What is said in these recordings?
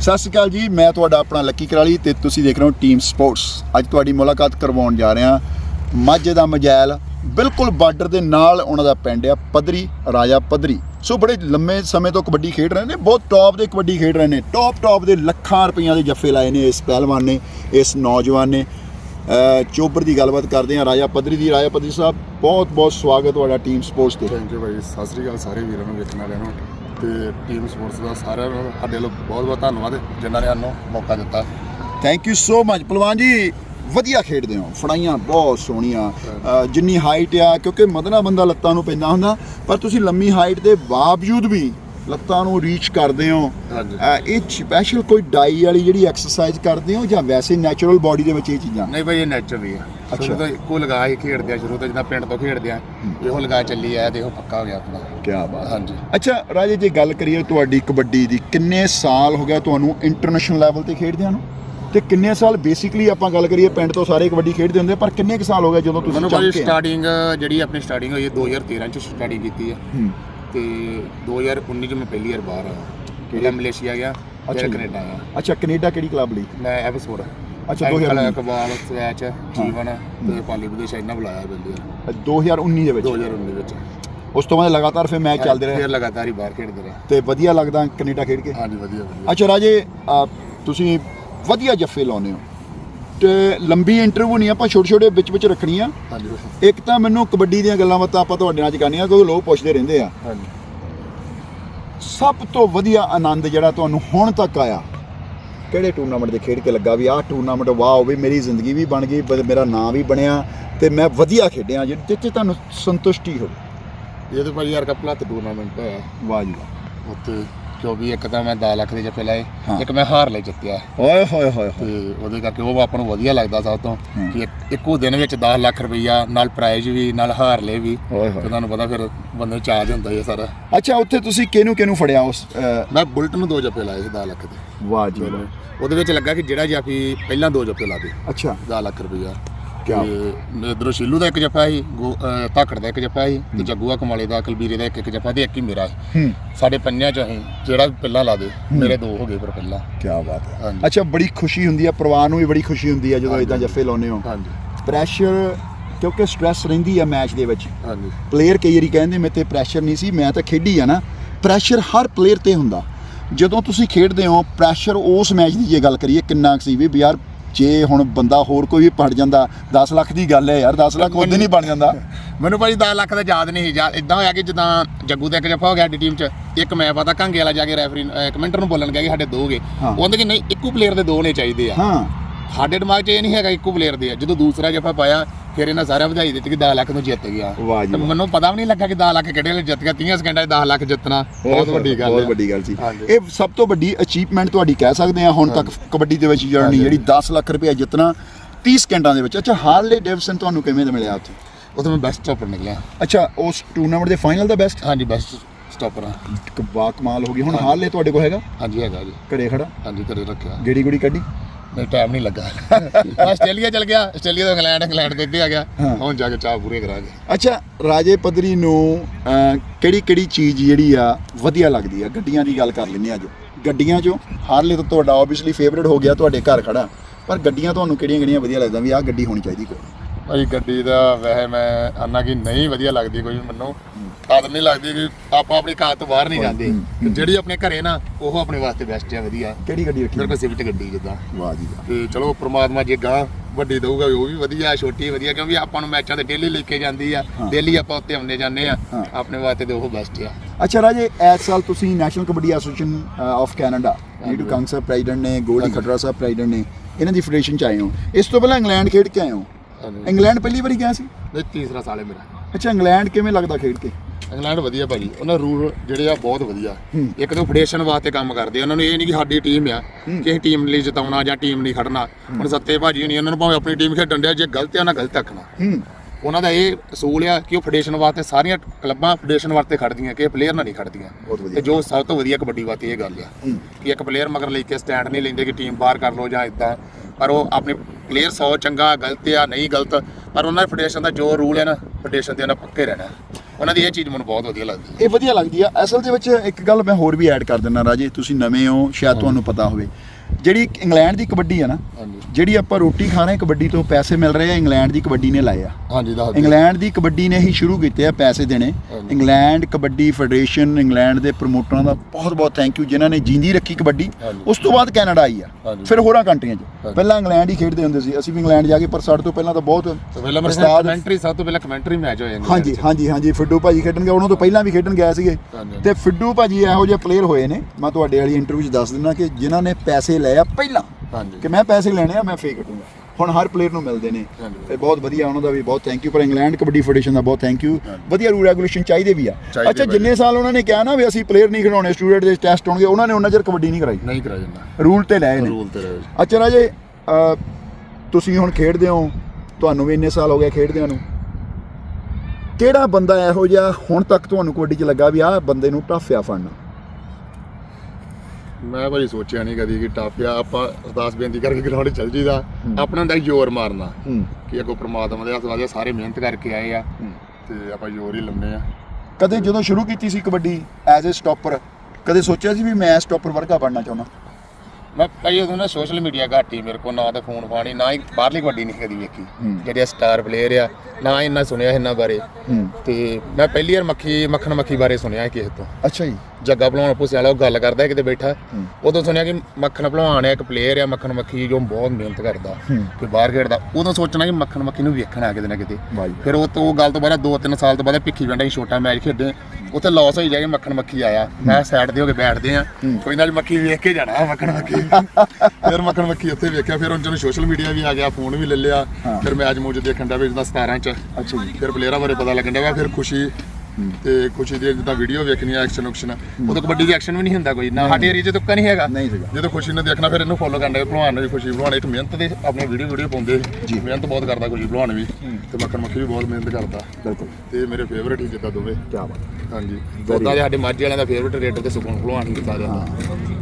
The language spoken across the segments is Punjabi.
ਸਤਿ ਸ਼੍ਰੀ ਅਕਾਲ ਜੀ, ਮੈਂ ਤੁਹਾਡਾ ਆਪਣਾ ਲੱਕੀ ਕਰਾਲੀ ਤੇ ਤੁਸੀਂ ਦੇਖ ਰਹੇ ਹੋ ਟੀਮ ਸਪੋਰਟਸ। ਅੱਜ ਤੁਹਾਡੀ ਮੁਲਾਕਾਤ ਕਰਵਾਉਣ ਜਾ ਰਹੇ ਹਾਂ। ਮਾਝੇ ਦਾ ਮਜੈਲ ਬਿਲਕੁਲ ਬਾਰਡਰ ਦੇ ਨਾਲ ਉਹਨਾਂ ਦਾ ਪਿੰਡ ਆ ਪਦਰੀ ਰਾਜਾ ਪਦਰੀ ਸੋ ਬੜੇ ਲੰਮੇ ਸਮੇਂ ਤੋਂ ਕਬੱਡੀ ਖੇਡ ਰਹੇ ਨੇ, ਬਹੁਤ ਟੌਪ ਦੇ ਕਬੱਡੀ ਖੇਡ ਰਹੇ ਨੇ। ਟੌਪ ਟੌਪ ਦੇ ਲੱਖਾਂ ਰੁਪਈਆਂ ਦੇ ਜੱਫੇ ਲਾਏ ਨੇ ਇਸ ਪਹਿਲਵਾਨ ਨੇ, ਇਸ ਨੌਜਵਾਨ ਨੇ। ਚੋਬਰ ਦੀ ਗੱਲਬਾਤ ਕਰਦੇ ਹਾਂ, ਰਾਜਾ ਪਦਰੀ ਦੀ। ਰਾਜਾ ਪਦਰੀ ਸਾਹਿਬ ਬਹੁਤ ਬਹੁਤ ਸਵਾਗਤ ਤੁਹਾਡਾ ਟੀਮ ਸਪੋਰਟਸ ਤੇ। ਥੈਂਕ ਯੂ ਭਾਈ, ਸਤਿ ਸ੍ਰੀ ਅਕਾਲ ਸਾਰੇ ਵੀਰਾਂ ਨੂੰ, ਵੇਖਣ ਵਾਲਿਆਂ ਨੂੰ। ਤੇ ਟੀਮ ਸਪੋਰਟਸ ਦਾ ਸਾਰਿਆਂ ਨੂੰ ਸਾਡੇ ਵੱਲੋਂ ਬਹੁਤ ਬਹੁਤ ਧੰਨਵਾਦ ਜਿਨ੍ਹਾਂ ਨੇ ਸਾਨੂੰ ਮੌਕਾ ਦਿੱਤਾ। ਥੈਂਕ ਯੂ ਸੋ ਮਚ ਪਹਿਲਵਾਨ ਜੀ। ਵਧੀਆ ਖੇਡਦੇ ਹੋ, ਫੜਾਈਆਂ ਬਹੁਤ ਸੋਹਣੀਆਂ। ਅਹ ਜਿੰਨੀ ਹਾਈਟ ਆ, ਕਿਉਂਕਿ ਮਦਨਾ ਬੰਦਾ ਲੱਤਾਂ ਨੂੰ ਪੈਂਦਾ ਹੁੰਦਾ, ਪਰ ਤੁਸੀਂ ਲੰਮੀ ਹਾਈਟ ਦੇ ਬਾਵਜੂਦ ਵੀ ਲੱਤਾਂ ਨੂੰ ਰੀਚ ਕਰਦੇ ਹੋ। ਇਹ ਸਪੈਸ਼ਲ ਕੋਈ ਡਾਈ ਵਾਲੀ ਜਿਹੜੀ ਐਕਸਰਸਾਈਜ਼ ਕਰਦੇ ਹੋ ਜਾਂ ਵੈਸੇ ਨੈਚੁਰਲ ਬਾਡੀ ਦੇ ਵਿੱਚ ਇਹ ਚੀਜ਼ਾਂ? ਨਹੀਂ ਭਾਈ ਇਹ ਨੈਚੁਰਲ ਹੀ ਆ। ਅੱਛਾ। ਤੋਂ ਇੱਕੋ ਲਗਾ ਹੀ ਖੇਡਦੇ ਆ ਸ਼ੁਰੂ ਤੋਂ ਜਿੱਦਾਂ ਪਿੰਡ ਤੋਂ ਖੇਡਦੇ ਆ ਇਹੋ ਲਗਾ ਚੱਲੀ ਆ ਇਹੋ ਪੱਕਾ ਹੋ ਗਿਆ ਆਪਣਾ। ਕੀ ਬਾਤ। ਹਾਂਜੀ। ਅੱਛਾ ਰਾਜੇ ਜੇ ਗੱਲ ਕਰੀਏ ਤੁਹਾਡੀ ਕਬੱਡੀ ਦੀ ਕਿੰਨੇ ਸਾਲ ਹੋ ਗਿਆ ਤੁਹਾਨੂੰ ਇੰਟਰਨੈਸ਼ਨਲ ਲੈਵਲ ਤੇ ਖੇਡਦਿਆਂ ਨੂੰ? ਤੇ ਕਿੰਨੇ ਸਾਲ ਬੇਸਿਕਲੀ ਆਪਾਂ ਗੱਲ ਕਰੀਏ ਪਿੰਡ ਤੋਂ ਸਾਰੇ ਕਬੱਡੀ ਖੇਡਦੇ ਹੁੰਦੇ ਪਰ ਕਿੰਨੇ ਕੁ ਸਾਲ ਹੋ ਗਏ ਜਦੋਂ ਤੁਸੀਂ ਚੱਲ ਕੇ? ਸਟਾਰਟਿੰਗ ਜਿਹੜੀ ਆਪਣੀ ਸਟਾਰਟਿੰਗ ਹੋਈ ਹੈ 2013 ਚ ਸਟਾਰਟਿੰਗ ਕੀਤੀ ਆ ਹੂੰ। ਤੇ 2019 ਚ ਮੈਂ ਪਹਿਲੀ ਵਾਰ ਬਾਹਰ ਆਇਆ। ਪਹਿਲਾਂ ਮਲੇਸ਼ੀਆ ਗਿਆ ਅੱਛਾ ਫਿਰ। ਕੈਨੇਡਾ ਆਇਆ। ਅੱਛਾ ਕੈਨੇਡਾ ਕਿਹੜੀ ਕਲੱਬ ਲਈ? ਮੈਂ ਐਪੀਸੋਡ ਅੱਛਾ, 2019 ਕਬਾਲ ਸਵੈਚ ਜੀਵਨ ਤੇ ਪਾਲੀ ਵਿਦੇਸ਼ ਇਹਨਾਂ ਬੁਲਾਇਆ ਬੰਦੇ 2019 ਦੇ ਵਿੱਚ? 2019 ਵਿੱਚ। ਉਸ ਤੋਂ ਬਾਅਦ ਲਗਾਤਾਰ ਫਿਰ ਮੈਚ ਚੱਲਦੇ ਰਹੇ? ਫਿਰ ਲਗਾਤਾਰ ਹੀ ਬਾਹਰ ਖੇਡਦੇ ਰਹੇ। ਤੇ ਵਧੀਆ ਲੱਗਦਾ ਕੈਨੇਡਾ ਖੇਡ ਕੇ? ਹਾਂਜੀ ਵਧੀਆ ਵਧੀਆ। ਅੱਛਾ ਰਾਜੇ ਤੁਸੀਂ ਵਧੀਆ ਜੱਫੇ ਲਾਉਂਦੇ ਹੋ। ਤੇ ਲੰਬੀ ਇੰਟਰਵਿਊ ਨਹੀਂ ਆਪਾਂ ਛੋਟੇ ਛੋਟੇ ਵਿੱਚ ਵਿੱਚ ਰੱਖਣੀਆਂ। ਹਾਂਜੀ ਇੱਕ ਤਾਂ ਮੈਨੂੰ ਕਬੱਡੀ ਦੀਆਂ ਗੱਲਾਂ ਬਾਤਾਂ ਆਪਾਂ ਤੁਹਾਡੇ ਨਾਲ ਕਰਨੀਆਂ ਕਿਉਂਕਿ ਲੋਕ ਪੁੱਛਦੇ ਰਹਿੰਦੇ ਆ। ਹਾਂਜੀ। ਸਭ ਤੋਂ ਵਧੀਆ ਆਨੰਦ ਜਿਹੜਾ ਤੁਹਾਨੂੰ ਹੁਣ ਤੱਕ ਆਇਆ ਕਿਹੜੇ ਟੂਰਨਾਮੈਂਟ ਦੇ ਖੇਡ ਕੇ ਲੱਗਾ ਵੀ ਆਹ ਟੂਰਨਾਮੈਂਟ ਵਾਓ ਵੀ ਮੇਰੀ ਜ਼ਿੰਦਗੀ ਵੀ ਬਣ ਗਈ ਮੇਰਾ ਨਾਂ ਵੀ ਬਣਿਆ ਤੇ ਮੈਂ ਵਧੀਆ ਖੇਡਿਆ ਜਿਹਦੇ ਤੇ ਤੁਹਾਨੂੰ ਸੰਤੁਸ਼ਟੀ ਹੋ ਇਹ ਤਾਂ ਭਾਈ ਯਾਰ ਕਪਲਾ ਤੇ ਟੂਰਨਾਮੈਂਟ ਹੋਇਆ ਵਾਹ ਜੀ ਉੱਥੇ ਕਿਉਂਕਿ ਇੱਕ ਤਾਂ ਮੈਂ 10 ਲੱਖ ਦੇ ਜੱਫੇ ਲਾਏ ਹਾਂ। ਇੱਕ ਮੈਂ ਹਾਰ ਲੈ ਜਿੱਤਿਆ। ਓਏ ਹੋਏ ਹੋਏ ਤੇ ਉਹਦੇ ਕਰਕੇ ਉਹ ਆਪਾਂ ਨੂੰ ਵਧੀਆ ਲੱਗਦਾ ਸਭ ਤੋਂ ਹਾਂ। ਕਿ ਇੱਕ- ਇੱਕੋ ਦਿਨ ਵਿੱਚ 10 ਲੱਖ ਰੁਪਈਆ ਨਾਲ ਪ੍ਰਾਈਜ਼ ਵੀ ਨਾਲ ਹਾਰ ਲੈ ਵੀ। ਓਏ ਤੇ ਤੁਹਾਨੂੰ ਪਤਾ ਫਿਰ ਬੰਦੇ ਨੂੰ ਚਾਰਜ ਹੁੰਦਾ ਹੀ ਆ ਸਾਰਾ। ਅੱਛਾ ਉੱਥੇ ਤੁਸੀਂ ਕਿਹਨੂੰ ਕਿਹਨੂੰ ਫੜਿਆ ਉਸ ਅਹ, ਮੈਂ ਬੁਲਟ ਨੂੰ ਦੋ ਜੱਫੇ ਲਾਏ ਸੀ 10 ਲੱਖ ਦੇ। ਵਾਹ ਜੀ ਵਾਹ। ਉਹਦੇ ਵਿੱਚ ਲੱਗਾ ਕਿ ਜਿਹੜਾ ਜਾਫੀ ਪਹਿਲਾਂ ਦੋ ਜੱਫੇ ਲਾ ਦੇ। ਅੱਛਾ। 10 ਲੱਖ ਰੁਪਈਆ। ਕਿਆ? ਇਧਰੋਂ ਸ਼ੀਲੂ ਦਾ ਇੱਕ ਜੱਫਾ ਸੀ ਅਹ ਧਾਕੜ ਦਾ ਇੱਕ ਜੱਫਾ ਸੀ ਤੇ ਜੱਗੂਆ ਕਮਾਲੇ ਦਾ ਕਲਬੀਰੇ ਦਾ ਇੱਕ ਇੱਕ ਜੱਫਾ ਤੇ ਇੱਕ ਹੀ ਮੇਰਾ ਸੀ। ਹੂੰ। ਸਾਡੇ ਪੰਜਾਂ ਚ ਅਸੀਂ ਜਿਹੜਾ ਪਹਿਲਾਂ ਲਾ ਦੇ ਮੇਰੇ ਦੋ ਹੋ ਗਏ ਫਿਰ ਪਹਿਲਾਂ। ਕੀ ਬਾਤ ਹੈ। ਅੱਛਾ ਬੜੀ ਖੁਸ਼ੀ ਹੁੰਦੀ ਹੈ ਪਰਿਵਾਰ ਨੂੰ ਵੀ ਬੜੀ ਖੁਸ਼ੀ ਹੁੰਦੀ ਹੈ ਜਦੋਂ ਇਦਾਂ ਜੱਫੇ ਲਾਉਂਦੇ ਹੋ। ਹਾਂਜੀ। ਪ੍ਰੈਸ਼ਰ ਕਿਉਂਕਿ ਸਟ੍ਰੈਸ ਰਹਿੰਦੀ ਹੈ ਮੈਚ ਦੇ ਵਿੱਚ। ਹਾਂਜੀ। ਪਲੇਅਰ ਕਈ ਵਾਰੀ ਕਹਿੰਦੇ ਮੇਰੇ ਤੇ ਪ੍ਰੈਸ਼ਰ ਨਹੀਂ ਸੀ ਮੈਂ ਤਾਂ ਖੇਡੀ ਆ ਨਾ। ਪ੍ਰੈਸ਼ਰ ਹਰ ਪਲੇਅਰ ਤੇ ਹੁੰਦਾ। ਜਦੋਂ ਤੁਸੀਂ ਖੇਡਦੇ ਹੋ ਪ੍ਰੈਸ਼ਰ ਉਸ ਮੈਚ ਦੀ ਜੇ ਗੱਲ ਕਰੀਏ ਕਿੰਨਾ ਕੁ ਸੀ ਵੀ ਯਾਰ ਜੇ ਹੁਣ ਬੰਦਾ ਹੋਰ ਕੋਈ ਵੀ ਪੜ ਜਾਂਦਾ 10 ਲੱਖ ਦੀ ਗੱਲ ਹੈ ਯਾਰ 10 ਲੱਖ ਉਹਦੇ ਨਹੀਂ ਬਣ ਜਾਂਦਾ। ਮੈਨੂੰ ਭਾਈ 10 ਲੱਖ ਦਾ ਯਾਦ ਨਹੀਂ ਸੀ। ਇਦਾਂ ਹੋਇਆ ਕਿ ਜਦੋਂ ਜੱਗੂ ਦਾ ਇੱਕ ਜੱਫਾ ਹੋ ਗਿਆ ਸਾਡੀ ਟੀਮ 'ਚ ਇੱਕ ਮੈਂ ਪਤਾ ਕਾਂਗੇ ਵਾਲਾ ਜਾ ਕੇ ਰੈਫਰੀ ਕਮੈਂਟਰ ਨੂੰ ਬੋਲਣ ਗਿਆ ਕਿ ਸਾਡੇ ਦੋ ਗਏ। ਹਾਂ। ਉਹ ਕਹਿੰਦੇ ਕਿ ਨਹੀਂ ਇੱਕੋ ਪਲੇਅਰ ਦੇ ਦੋ ਹੋਣੇ ਚਾਹੀਦੇ ਆ। ਹਾਂ। ਸਾਡੇ ਦਿਮਾਗ 'ਚ ਇਹ ਨਹੀਂ ਹੈਗਾ ਇੱਕੋ ਪਲੇਅਰ ਦੇ ਆ। ਜਦੋਂ ਦੂਸਰਾ ਜੱਫਾ ਪਾਇਆ ਫਿਰ ਇਹਨਾਂ ਸਾਰਿਆਂ ਵਧਾਈ ਦਿੱਤੀ ਕਿ 10 ਲੱਖ ਨੂੰ ਜਿੱਤ ਗਿਆ। ਵਾਹ ਜੀ ਤੇ ਵਾਹ। ਮੈਨੂੰ ਪਤਾ ਵੀ ਨਹੀਂ ਲੱਗਾ ਕਿ 10 ਲੱਖ ਕਿਹੜੇ ਵੇਲੇ ਜਿੱਤ ਗਿਆ 30 ਸਕਿੰਟਾਂ 'ਚ 10 ਲੱਖ ਜਿੱਤਣਾ ਬਹੁਤ ਵੱਡੀ ਗੱਲ ਬਹੁਤ ਹੈ। ਵੱਡੀ ਗੱਲ ਸੀ। ਹਾਂਜੀ। ਇਹ ਸਭ ਤੋਂ ਵੱਡੀ ਅਚੀਵਮੈਂਟ ਤੁਹਾਡੀ ਕਹਿ ਸਕਦੇ ਆ ਹੁਣ ਤੱਕ ਕਬੱਡੀ ਦੇ ਵਿੱਚ ਜਰਨੀ। ਜਿਹੜੀ 10 ਲੱਖ ਰੁਪਏ ਜਿੱਤਣਾ 30 ਸਕਿੰਟਾਂ ਦੇ ਵਿੱਚ। ਅੱਛਾ ਹਾਰਲੇ ਡੇਵਿਸਨ ਤੁਹਾਨੂੰ ਕਿਵੇਂ ਦਾ ਮਿਲਿਆ ਉੱਥੇ? ਉਦੋਂ ਮੈਂ ਬੈਸਟ ਸਟਾਪਰ ਨਿਕਲਿਆ। ਅੱਛਾ ਉਸ ਟੂਰਨਾਮੈਂਟ ਦੇ ਫਾਈਨਲ ਦਾ ਬੈਸਟ ਹਾਂਜੀ ਬੈਸਟ ਸਟਾਪਰ ਬਾ ਕਮਾਲ ਹੋ ਗਈ। ਹੁਣ ਹਾਰਲੇ ਤੁਹਾਡੇ ਕੋਲ ਹੈਗਾ? ਹਾਂਜੀ ਹੈਗਾ ਜੀ। ਘਰੇ ਖੜਾ? ਹਾਂਜੀ ਘਰੇ ਰੱਖਿਆ। ਗੇੜੀ ਗੁੜੀ ਕੱਢੀ? ਨਹੀਂ ਟਾਈਮ ਨਹੀਂ ਲੱਗਾ। ਆਸਟ੍ਰੇਲੀਆ ਚਲ ਗਿਆ। ਆਸਟ੍ਰੇਲੀਆ ਤੋਂ ਇੰਗਲੈਂਡ ਇੰਗਲੈਂਡ ਤੋਂ ਇੱਥੇ ਆ ਗਿਆ। ਹੁਣ ਜਾ ਕੇ ਚਾਹ ਪੂਰੇ ਕਰਾਂਗੇ ਅੱਛਾ ਰਾਜੇ ਪਦਰੀ ਨੂੰ ਕਿਹੜੀ ਕਿਹੜੀ ਚੀਜ਼ ਜਿਹੜੀ ਆ ਵਧੀਆ ਲੱਗਦੀ ਆ? ਗੱਡੀਆਂ ਦੀ ਗੱਲ ਕਰ ਲੈਂਦੇ ਆ ਅੱਜ। ਗੱਡੀਆਂ 'ਚੋਂ ਹਾਰਲੇ ਤਾਂ ਤੁਹਾਡਾ ਆਬਵੀਅਸਲੀ ਫੇਵਰਿਟ ਹੋ ਗਿਆ ਤੁਹਾਡੇ ਘਰ ਖੜਾ। ਪਰ ਗੱਡੀਆਂ ਤੁਹਾਨੂੰ ਕਿਹੜੀਆਂ ਕਿਹੜੀਆਂ ਵਧੀਆ ਲੱਗਦਾ ਵੀ ਆਹ ਗੱਡੀ ਹੋਣੀ ਚਾਹੀਦੀ ਕੋਈ? ਭਾਈ ਗੱਡੀ ਦਾ ਵੈਸੇ ਮੈਂ ਆਨਾ ਕਿ ਨਹੀਂ ਵਧੀਆ ਲੱਗਦੀ ਕੋਈ ਮੈਨੂੰ। ਆਦਤ ਨਹੀਂ ਲੱਗਦੀ ਕਿ ਆਪਾਂ ਆਪਣੀ ਕਾਰ ਤੋਂ ਬਾਹਰ ਨਹੀਂ ਜਾਂਦੇ। ਤੇ ਜਿਹੜੀ ਆਪਣੇ ਘਰੇ ਨਾ ਉਹ ਆਪਣੇ ਵਾਸਤੇ ਬੈਸਟ ਹੈ ਵਧੀਆ। ਕਿਹੜੀ ਗੱਡੀ ਰੱਖੀ? ਮੇਰੇ ਕੋਲ ਸਿਵਟ ਗੱਡੀ ਜਿੱਦਾਂ। ਵਾਹ ਜੀ ਤੇ ਚਲੋ ਪ੍ਰਮਾਤਮਾ ਜੇ ਗਾਂ ਵੱਡੀ ਦਊਗਾ ਉਹ ਵੀ ਵਧੀਆ ਛੋਟੀ ਵਧੀਆ ਕਿਉਂਕਿ ਆਪਾਂ ਨੂੰ ਮੈਚਾਂ ਤੇ ਡੇਲੀ ਲੈ ਕੇ ਜਾਂਦੀ ਆ। ਡੇਲੀ ਆਪਾਂ ਉੱਤੇ ਆਉਂਦੇ ਜਾਂਦੇ ਆ। ਆਪਣੇ ਵਾਸਤੇ ਤੇ ਉਹ ਬੈਸਟ ਆ। ਅੱਛਾ ਰਾਜੇ ਇਸ ਸਾਲ ਤੁਸੀਂ national kabaddi association of Canada Nidu Kang Sahib president ਨੇ ਗੋਲਡੀ। ਖਟਰਾ ਸਾਹਿਬ ਪ੍ਰੈਜ਼ੀਡੈਂਟ ਨੇ ਇਹਨਾਂ ਦੀ ਫੈਡਰੇਸ਼ਨ ਚ ਆਏ ਹੋ। ਇਸ ਤੋਂ ਪਹਿਲਾਂ ਇੰਗਲੈਂਡ ਖੇਡ ਕੇ ਆਏ ਹੋ? ਇੰਗਲੈਂਡ ਪਹਿਲੀ ਵਾਰੀ ਗਿਆ ਸੀ? ਨਹੀਂ ਤੀਸਰਾ ਸਾਲ ਹੈ ਮੇਰਾ। ਅੱਛਾ ਇੰਗਲੈਂਡ ਕਿਵੇਂ ਲੱਗਦਾ ਖੇਡ ਕੇ? ਇੰਗਲੈਂਡ ਵਧੀਆ ਭਾਜੀ। ਉਹਨਾਂ ਰੂਲ ਜਿਹੜੇ ਆ ਬਹੁਤ ਵਧੀਆ। ਇੱਕ ਤਾਂ ਫੈਡਰੇਸ਼ਨ ਵਾਸਤੇ ਕੰਮ ਕਰਦੇ ਆ। ਉਹਨਾਂ ਨੂੰ ਇਹ ਨਹੀਂ ਕਿ ਸਾਡੀ ਟੀਮ ਆ ਕਿ ਅਸੀਂ ਟੀਮ ਲਈ ਜਿਤਾਉਣਾ ਜਾਂ ਟੀਮ ਲਈ ਖੜਨਾ। ਹੁਣ ਸੱਤੇ ਭਾਜੀ ਨਹੀਂ ਉਹਨਾਂ ਨੂੰ ਭਾਵੇਂ ਆਪਣੀ ਟੀਮ ਖੇਡਣ ਡਿਆ ਜੇ ਗਲਤ ਆ ਨਾ ਗਲਤ ਆਖਣਾ। ਉਹਨਾਂ ਦਾ ਇਹ ਅਸੂਲ ਆ ਕਿ ਉਹ ਫੈਡਰੇਸ਼ਨ ਵਾਸਤੇ ਸਾਰੀਆਂ ਕਲੱਬਾਂ ਫੈਡਰੇਸ਼ਨ ਵਾਸਤੇ ਖੜਦੀਆਂ ਕਿ ਪਲੇਅਰ ਨਾਲ ਨਹੀਂ ਖੜਦੀਆਂ। ਤੇ ਜੋ ਸਭ ਤੋਂ ਵਧੀਆ ਕਬੱਡੀ ਵਾਸਤੇ ਇਹ ਗੱਲ ਆ। ਕਿ ਇੱਕ ਪਲੇਅਰ ਮਗਰ ਲੈ ਕੇ ਸਟੈਂਡ ਨਹੀਂ ਲੈਂਦੇ ਕਿ ਟੀਮ ਬਾਹਰ ਕਰ ਲਓ ਜਾਂ ਇਦਾਂ ਪਰ ਉਹ ਆਪਣੇ ਪਲੇਅਰ 100 ਚੰਗਾ ਗਲਤ ਆ ਨਹੀਂ ਗਲਤ ਪਰ ਉਹਨਾਂ ਦੇ ਫੈਡਰੇਸ਼ਨ ਦਾ ਜੋ ਰੂਲ ਹੈ ਨਾ ਫੈਡਰੇਸ਼ਨ ਦੇ ਉਹਨਾਂ ਪੱਕੇ ਰਹਿਣਾ। ਉਹਨਾਂ ਦੀ ਇਹ ਚੀਜ਼ ਮੈਨੂੰ ਬਹੁਤ ਵਧੀਆ ਲੱਗਦੀ ਇਹ ਵਧੀਆ ਲੱਗਦੀ ਆ। ਅਸਲ ਦੇ ਵਿੱਚ ਇੱਕ ਗੱਲ ਮੈਂ ਹੋਰ ਵੀ ਐਡ ਕਰ ਦਿੰਦਾ ਰਾਜੇ ਤੁਸੀਂ ਨਵੇਂ ਹੋ ਸ਼ਾਇਦ ਤੁਹਾਨੂੰ ਪਤਾ ਹੋਵੇ। ਜਿਹੜੀ ਇੰਗਲੈਂਡ ਦੀ ਕਬੱਡੀ ਆ ਨਾ ਹਾਂਜੀ ਜਿਹੜੀ ਆਪਾਂ ਰੋਟੀ ਖਾ ਰਹੇ ਕਬੱਡੀ ਤੋਂ ਪੈਸੇ ਮਿਲ ਰਹੇ ਆ ਇੰਗਲੈਂਡ ਦੀ ਕਬੱਡੀ ਨੇ ਲਾਏ ਆ ਹਾਂਜੀ ਦੱਸ ਦਿਓ। ਇੰਗਲੈਂਡ ਦੀ ਕਬੱਡੀ ਨੇ ਹੀ ਸ਼ੁਰੂ ਕੀਤੇ ਆ ਪੈਸੇ ਦੇਣੇ ਹਾਂਜੀ। ਇੰਗਲੈਂਡ ਕਬੱਡੀ ਫੈਡਰੇਸ਼ਨ ਇੰਗਲੈਂਡ ਦੇ ਪ੍ਰਮੋਟਰਾਂ ਦਾ ਬਹੁਤ ਬਹੁਤ ਥੈਂਕ ਯੂ ਜਿਨ੍ਹਾਂ ਨੇ ਜਿੰਦੀ ਰੱਖੀ ਕਬੱਡੀ ਹਾਂਜੀ। ਉਸ ਤੋਂ ਬਾਅਦ ਕੈਨੇਡਾ ਆਈ ਆ ਹਾਂਜੀ। ਫਿਰ ਹੋਰਾਂ ਕੰਟਰੀਆਂ 'ਚ ਹਾਂਜੀ। ਪਹਿਲਾਂ ਇੰਗਲੈਂਡ ਹੀ ਖੇਡਦੇ ਹੁੰਦੇ ਸੀ ਅਸੀਂ ਵੀ ਇੰਗਲੈਂਡ ਜਾ ਕੇ ਪਰ ਸਾਡੇ ਤੋਂ ਪਹਿਲਾਂ ਤਾਂ ਬਹੁਤ ਤੋਂ ਪਹਿਲਾਂ ਮੈਂ ਉਸਤਾਦ- ਕਮੈਂਟਰੀ ਸਭ ਤੋਂ ਪਹਿਲਾਂ ਕਮੈਂਟਰੀ ਮੈਚ ਹੋਇਆ ਇੰਗਲੈਂਡ ਹਾਂਜੀ 'ਚ। ਹਾਂਜੀ ਹਾਂਜੀ ਫਿੱਡੂ ਭਾਜੀ ਖੇਡਣਗੇ ਉਹਨਾਂ ਤੋਂ ਪਹਿਲਾਂ ਵੀ ਖੇਡਣ ਗਏ ਸੀਗੇ ਹਾਂਜੀ। ਤੇ ਫਿੱਡੂ ਭਾਜੀ ਇਹੋ ਜਿਹੇ ਪਲੇਅਰ ਹੋਏ ਨੇ ਮੈਂ ਤੁਹਾਡੇ ਵਾਲੀ ਇੰਟਰਵਿਊ 'ਚ ਦੱਸ ਦਿੰਦਾ ਕਿ ਜਿਨ੍ਹਾਂ ਨੇ ਪੈਸੇ ਲਏ ਆ ਪਹਿਲਾਂ ਹਾਂਜੀ। ਕਿ ਮੈਂ ਪੈਸੇ ਲੈਣੇ ਆ ਮੈਂ ਫੇਕ ਕੱਟੂੰਗਾ ਹੁਣ ਹਰ ਪਲੇਅਰ ਨੂੰ ਮਿਲਦੇ ਨੇ। ਤੇ ਬਹੁਤ ਵਧੀਆ ਉਹਨਾਂ ਦਾ ਵੀ ਬਹੁਤ ਥੈਂਕ ਯੂ ਪਰ ਇੰਗਲੈਂਡ ਕਬੱਡੀ ਫੈਡਰੇਸ਼ਨ ਦਾ ਬਹੁਤ ਥੈਂਕ ਯੂ। ਵਧੀਆ ਰੂਲ ਰੈਗੂਲੇਸ਼ਨ ਚਾਹੀਦੇ ਵੀ ਆ। ਅੱਛਾ। ਜਿੰਨੇ ਸਾਲ ਉਹਨਾਂ ਨੇ ਕਿਹਾ ਨਾ ਵੀ ਅਸੀਂ ਪਲੇਅਰ ਨਹੀਂ ਖਿਡਾਉਣੇ ਸਟੂਡੈਂਟ ਦੇ ਟੈਸਟ ਹੋਣਗੇ ਉਹਨਾਂ ਨੇ ਉਹਨਾਂ ਚਿਰ ਕਬੱਡੀ ਨਹੀਂ ਕਰਾਈ। ਨਹੀਂ ਕਰਾਇਆ ਜਾਂਦਾ ਰੂਲ ਤੇ ਲਏ ਨੇ। ਰੂਲ ਤੇ ਰਹੇ ਅੱਛਾ ਰਾਜੇ ਤੁਸੀਂ ਹੁਣ ਖੇਡਦੇ ਹੋ ਤੁਹਾਨੂੰ ਵੀ ਇੰਨੇ ਸਾਲ ਹੋ ਗਏ ਖੇਡਦਿਆਂ ਨੂੰ। ਕਿਹੜਾ ਬੰਦਾ ਇਹੋ ਜਿਹਾ ਹੁਣ ਤੱਕ ਤੁਹਾਨੂੰ ਕਬੱਡੀ 'ਚ ਲੱਗਾ ਵੀ ਆਹ ਬੰਦੇ ਨੂੰ ਟਫ ਆ ਫੜਨਾ? ਮੈਂ ਭਾਈ ਸੋਚਿਆ ਨਹੀਂ ਕਦੀ ਕਿ ਟਾਪਿਆ ਆਪਾਂ ਅਰਦਾਸ ਬੇਨਤੀ ਕਰਕੇ ਗਰਾਊਂਡ ਚੱਲ ਜੀਦਾ ਆਪਣਾ ਹੁੰਦਾ ਜ਼ੋਰ ਮਾਰਨਾ। ਕਿ ਅੱਗੋਂ ਪ੍ਰਮਾਤਮਾ ਦੇ ਹੱਥ ਵਾਜੇ ਸਾਰੇ ਮਿਹਨਤ ਕਰਕੇ ਆਏ ਆ। ਤੇ ਆਪਾਂ ਜ਼ੋਰ ਹੀ ਲੰਮੇ ਆ। ਕਦੇ ਜਦੋਂ ਸ਼ੁਰੂ ਕੀਤੀ ਸੀ ਕਬੱਡੀ ਐਜ਼ ਅ ਸਟਾਪਰ ਕਦੇ ਸੋਚਿਆ ਸੀ ਵੀ ਮੈਂ ਸਟਾਪਰ ਵਰਗਾ ਬਣਨਾ ਚਾਹੁੰਦਾ? ਮੈਂ ਭਾਈ ਉਦੋਂ ਨਾ ਸੋਸ਼ਲ ਮੀਡੀਆ ਘੱਟ ਹੀ ਮੇਰੇ ਕੋਲ ਨਾ ਤੇ ਫੋਨ ਫਾਣੀ ਨਾ ਹੀ ਬਾਹਰਲੀ ਕਬੱਡੀ ਨਹੀਂ ਕਦੀ ਵੇਖੀ। ਜਿਹੜੇ ਸਟਾਰ ਪਲੇਅਰ ਆ ਨਾ ਇੰਨਾ ਸੁਣਿਆ ਇਹਨਾਂ ਬਾਰੇ। ਹੂੰ। ਤੇ ਮੈਂ ਪਹਿਲੀ ਵਾਰ ਮੱਖੀ ਮੱਖਣ ਮੱਖੀ ਬਾਰੇ ਸੁਣਿਆ ਕਿਸੇ ਤੋਂ। ਅੱਛਾ ਜੀ। ਜੱਗਾ ਭਲਵਾਨ ਪੁੱਛ ਵਾਲਾ ਉਹ ਗੱਲ ਕਰਦਾ ਕਿਤੇ ਬੈਠਾ। ਹੂੰ। ਉਦੋਂ ਸੁਣਿਆ ਕਿ ਮੱਖਣ ਭਲਵਾਨ ਹੈ ਇੱਕ ਪਲੇਅਰ ਆ ਮੱਖਣ ਮੱਖੀ ਜੋ ਬਹੁਤ ਮਿਹਨਤ ਕਰਦਾ। ਹੂੰ। ਤੇ ਬਾਹਰ ਖੇਡਦਾ। ਉਦੋਂ ਸੋਚਣਾ ਕਿ ਮੱਖਣ ਮੱਖੀ ਨੂੰ ਵੇਖਣਾ ਕਿਤੇ ਨਾ ਕਿਤੇ। ਫਿਰ ਉਹ ਤੋਂ ਗੱਲ ਤੋਂ ਬਾਅਦ 2-3 ਸਾਲ ਤੋਂ ਬਾਅਦ ਭਿੱਖੀ ਵੰਡਾ ਹੀ ਛੋਟਾ ਮੈਚ ਖੇਡੇ। ਉੱਥੇ ਲਾਸ ਹੋਈ ਜਾ ਕੇ ਮੱਖਣ ਮੱਖੀ ਆਇਆ। ਮੈਂ ਸਾਈਡ ਤੇ ਹੋ ਕੇ ਬੈਠਦੇ ਆ ਕੋਈ ਨਾਲ ਮੱਖੀ ਵੇਖ ਕੇ ਜਾਣਾ ਮੱਖਣ ਮੱਖੀ। ਫਿਰ ਮੱਖਣ ਮੱਖੀ ਉੱਥੇ ਵੇਖਿਆ। ਫਿਰ ਉਹਨਾਂ ਨੂੰ ਸੋਸ਼ਲ ਮੀਡੀਆ ਵੀ ਆ ਗਿਆ ਫੋਨ ਵੀ ਲੈ ਲਿਆ। ਹਾਂ। ਫਿਰ ਮੈਚ ਮੂਜ ਦੇਖਣ ਦਾ ਵੀ ਜਿੱਦਾਂ 17 ਚ ਅੱਛਾ ਜੀ ਫਿਰ ਪਲੇਅਰਾਂ ਬਾਰੇ ਪਤਾ ਲੱਗਣ ਡਿਆ ਵਾ ਫਿਰ ਖੁਸ਼ੀ ਤੇ ਖੁਸ਼ੀ ਦੀ ਜਿੱਦਾਂ ਵੀਡੀਓ ਵੇਖਣੀ ਆ ਐਕਸ਼ਨ ਉਕਸ਼ਨ ਉਦੋਂ ਕਬੱਡੀ ਦੀ ਐਕਸ਼ਨ ਵੀ ਨਹੀਂ ਹੁੰਦਾ ਕੋਈ ਨਾ ਸਾਡੇ ਏਰੀਆ 'ਚ ਤੁੱਕਾ ਨਹੀਂ ਹੈਗਾ। ਨਹੀਂ ਸੀਗਾ। ਜਦੋਂ ਖੁਸ਼ੀ ਨੂੰ ਦੇਖਣਾ ਫਿਰ ਇਹਨੂੰ ਫੋਲੋ ਕਰਨਾ ਭਲਵਾਨ ਨੇ ਵੀ ਖੁਸ਼ੀ ਭਲਵਾਨ ਇੱਕ ਮਿਹਨਤ ਦੇ ਆਪਣੀ ਵੀਡੀਓ ਵੀਡੀਓ ਪਾਉਂਦੇ ਜੀ। ਮਿਹਨਤ ਬਹੁਤ ਕਰਦਾ ਖੁਸ਼ੀ ਭਲਵਾਨ ਵੀ। ਤੇ ਮੱਖਣ ਮੱਖੀ ਵੀ ਬਹੁਤ ਮਿਹਨਤ ਕਰਦਾ। ਬਿਲਕੁਲ। ਤੇ ਮੇਰੇ ਫੇਵਰੇਟ ਹੀ ਜਿੱਦਾਂ ਦੋਵੇਂ। ਕੀ ਬਾਤ। ਹਾਂਜੀ। ਉਹਦਾ ਸਾਡੇ ਮਾਝੇ ਵਾਲਿਆਂ ਦਾ ਫੇਵਰੇਟ ਰੇਡਰ ਤੇ ਸੁਖਮਨ ਭਲਵਾਨ ਹੀ ਸਾਰਿਆਂ ਦਾ